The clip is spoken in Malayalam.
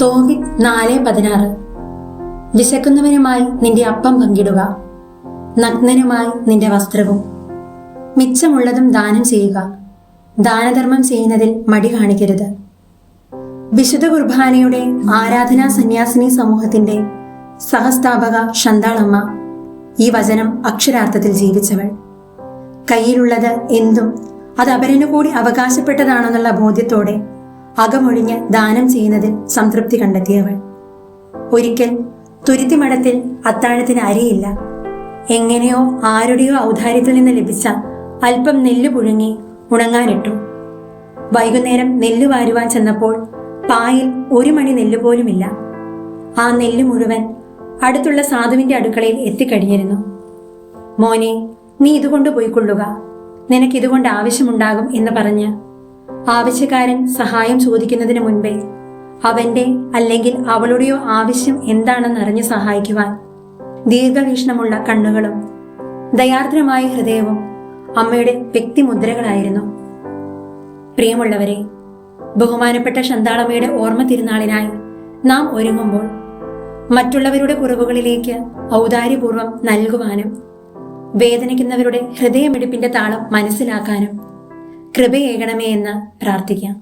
തോബിത് നാല് പതിനാറ്. വിശക്കുന്നവനുമായി നിന്റെ അപ്പം പങ്കിടുക. നഗ്നനുമായി നിന്റെ വസ്ത്രവും. മിച്ചമുള്ളതും ദാനം ചെയ്യുക. ദാനധർമ്മം ചെയ്യുന്നതിൽ മടി കാണിക്കരുത്. വിശുദ്ധ കുർബാനയുടെ ആരാധനാ സന്യാസിനി സമൂഹത്തിന്റെ സഹസ്ഥാപക ഷന്താളമ്മ ഈ വചനം അക്ഷരാർത്ഥത്തിൽ ജീവിച്ചവൾ. കയ്യിലുള്ളത് എന്തും അത് അവരനു കൂടി അവകാശപ്പെട്ടതാണെന്നുള്ള ബോധ്യത്തോടെ അകമൊഴിഞ്ഞ് ദാനം ചെയ്യുന്നതിൽ സംതൃപ്തി കണ്ടെത്തിയവൾ. ഒരിക്കൽ തുരുത്തിമടത്തിൽ അത്താഴത്തിന് അരിയില്ല. എങ്ങനെയോ ആരുടെയോ ഔദാര്യത്തിൽ നിന്ന് ലഭിച്ച അല്പം നെല്ല് പുഴുങ്ങി ഉണങ്ങാനിട്ടു. വൈകുന്നേരം നെല്ല് വാരുവാൻ ചെന്നപ്പോൾ പായിൽ ഒരു മണി നെല്ല് പോലുമില്ല. ആ നെല്ല് മുഴുവൻ അടുത്തുള്ള സാധുവിന്റെ അടുക്കളയിൽ എത്തിക്കഴിഞ്ഞിരുന്നു. മോനെ നീ ഇതുകൊണ്ട് പോയിക്കൊള്ളുക. നിനക്കിതുകൊണ്ട് ആവശ്യമുണ്ടാകും എന്ന് പറഞ്ഞ് ആവശ്യക്കാരൻ സഹായം ചോദിക്കുന്നതിന് മുൻപേ അവന്റെ അല്ലെങ്കിൽ അവളുടെയോ ആവശ്യം എന്താണെന്ന് അറിഞ്ഞ് സഹായിക്കുവാൻ ദീർഘവീക്ഷണമുള്ള കണ്ണുകളും ദയാർദ്രമായ ഹൃദയവും അമ്മയുടെ വ്യക്തിമുദ്രകളായിരുന്നു. പ്രിയമുള്ളവരെ ബഹുമാനപ്പെട്ട ശന്താളമ്മയുടെ ഓർമ്മ തിരുനാളിനായി നാം ഒരുങ്ങുമ്പോൾ മറ്റുള്ളവരുടെ കുറവുകളിലേക്ക് ഔദാര്യപൂർവം നൽകുവാനും വേദനിക്കുന്നവരുടെ ഹൃദയമിടിപ്പിന്റെ താളം മനസ്സിലാക്കാനും കൃപയേകണമേ എന്ന് പ്രാർത്ഥിക്കാം.